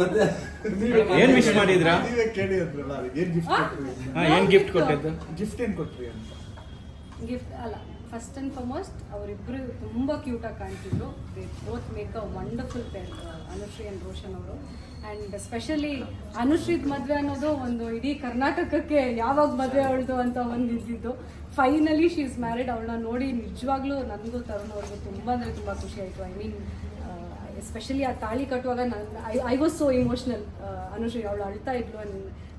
ಮತ್ತೆ ಏನ್ ವಿಶ್ ಮಾಡಿದ್ರಾ? ನೀವೇ ಕೇಳಿ ಅಂದ್ರಲ್ಲ ಅದಕ್ಕೆ ಏನ್ ಗಿಫ್ಟ್ ಕೊಟ್ರಿ ಹಾ ಏನ್ ಗಿಫ್ಟ್ ಕೊಟ್ಟಿದ್ದು? ಗಿಫ್ಟ್ ಏನ್ ಕೊಟ್ರಿ ಅಂತ. ಗಿಫ್ಟ್ ಅಲ್ಲ ಫಸ್ಟ್ ಆ್ಯಂಡ್ ಫಾರ್ಮೋಸ್ಟ್ ಅವರಿಬ್ಬರು ತುಂಬ ಕ್ಯೂಟಾಗಿ ಕಾಣ್ತಿದ್ರು. They both make a wonderful pair Anushree and Roshan ಅವರು. ಆ್ಯಂಡ್ ಸ್ಪೆಷಲಿ ಅನುಶ್ರೀದ್ ಮದುವೆ ಅನ್ನೋದು ಒಂದು ಇಡೀ ಕರ್ನಾಟಕಕ್ಕೆ ಯಾವಾಗ ಮದುವೆ ಅವಳದು ಅಂತ ಒಂದು ಇದ್ದಿದ್ದು. ಫೈನಲಿ ಶಿ ಇಸ್ ಮ್ಯಾರಿಡ್ ಅವಳನ್ನ ನೋಡಿ ನಿಜವಾಗ್ಲೂ ನನಗೂ ತರುಣ್ ಅವ್ರಿಗೂ ತುಂಬ ಅಂದರೆ ತುಂಬ ಖುಷಿ ಆಯಿತು. ಐ ಮೀನ್ ಎಸ್ಪೆಷಲಿ ಆ ತಾಳಿ ಕಟ್ಟುವಾಗ ನಾನು I I was so emotional Anushree. ಅವಳು ಅಳ್ತಾ ಇದ್ಲು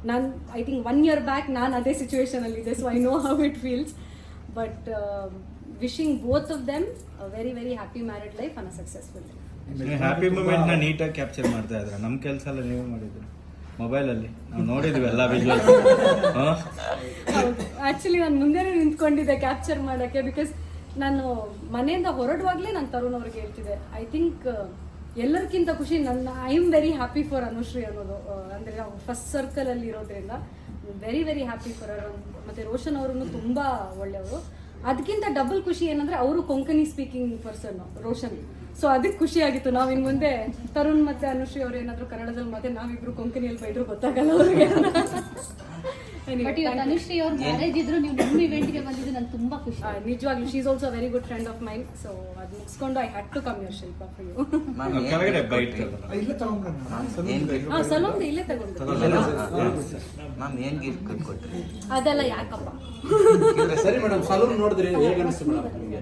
ನಾನು I think one year back ನಾನು ಅದೇ ಸಿಚುವೇಶನಲ್ಲಿದ್ದೆ so I know how it feels but wishing both of them very very happy married life ಅನ್ನ ಸಕ್ಸಸ್ಫುಲ್ ಹ್ಯಾಪಿ ಮೂಮೆಂಟ್ನ ನೀಟಾಗಿ ಕ್ಯಾಪ್ಚರ್ ಮಾಡ್ತಾ ಇದ್ರೆ. ನಮ್ಮ ಕೆಲಸ ಎಲ್ಲ ನೀವು ಮಾಡಿದ್ರು. ಮೊಬೈಲ್ ಅಲ್ಲಿ ನಾವು ನೋಡಿದ್ವಿ ಎಲ್ಲ ವಿಜುವಲ್ ಆಕ್ಚುಲಿ ಆ್ಯಕ್ಚುಲಿ ನಾನು ಮುಂದೆನೇ ನಿಂತ್ಕೊಂಡಿದ್ದೆ ಕ್ಯಾಪ್ಚರ್ ಮಾಡೋಕ್ಕೆ ಬಿಕಾಸ್ ನಾನು ಮನೆಯಿಂದ ಹೊರಡುವಾಗಲೇ ನಾನು ತರುಣ್ ಅವ್ರಿಗೆ ಹೇಳ್ತಿದ್ದೆ. ಐ ಥಿಂಕ್ ಎಲ್ಲರಿಗಿಂತ ಖುಷಿ, ನನ್ನ I am very happy for Anushree ಅನ್ನೋದು ಅಂದ್ರೆ ನಾವು ಫಸ್ಟ್ ಸರ್ಕಲ್ ಅಲ್ಲಿ ಇರೋದ್ರಿಂದ very very happy for our ಮತ್ತೆ ರೋಷನ್ ಅವರು ತುಂಬ ಒಳ್ಳೆಯವರು. ಅದಕ್ಕಿಂತ ಡಬಲ್ ಖುಷಿ ಏನಂದ್ರೆ ಅವರು Konkani speaking person Roshan. So ಅದಕ್ಕೆ ಖುಷಿ ಆಗಿತ್ತು. ನಾವು ಇನ್ನು ಮುಂದೆ ತರುಣ್ ಮತ್ತೆ ಅನುಶ್ರೀ ಅವ್ರ ಏನಾದರೂ ಕನ್ನಡದಲ್ಲಿ ಮತ್ತೆ ನಾವಿಬ್ರು ಕೊಂಕಣಿಯಲ್ಲಿ ಬೈದ್ರು ಗೊತ್ತಾಗಲ್ಲ ಅವ್ರಿಗೆ. ಬಟ್ ಇವತ್ತು. ಅನುಶ್ರೀ ಅವ್ರ ಮ್ಯಾರೇಜ್ ಇದ್ರು ನೀವು ನಮ್ಮ ಇವೆಂಟ್ಗೆ ಬಂದಿದ್ದು ನಂಗೆ ತುಂಬಾ ಖುಷಿ. ಆ, ನಿಜವಾಗ್ಲೂ she's also very good friend of mine so ಅದು ಮುಗಿಸ್ಕೊಂಡು I had to come your Shilpa for you ಕೆಳಗಡೆ ಬೈಟ್ ಹಾಂ ಸಲೂನ್ ಇಲ್ಲೇ ತಗೊಂಡು. ಮ್ಯಾಮ್ ಏನ್ ಗಿಫ್ಟ್ ಕೊಟ್ರಿ? ಅದೆಲ್ಲ ಯಾಕಪ್ಪ? ಸರಿ ಮೇಡಮ್ ಸಲೂನ್ ನೋಡಿದ್ರಿ ಹೇಗೆ ಅನಿಸ್ತು ಮೇಡಮ್ ನಿಮಗೆ?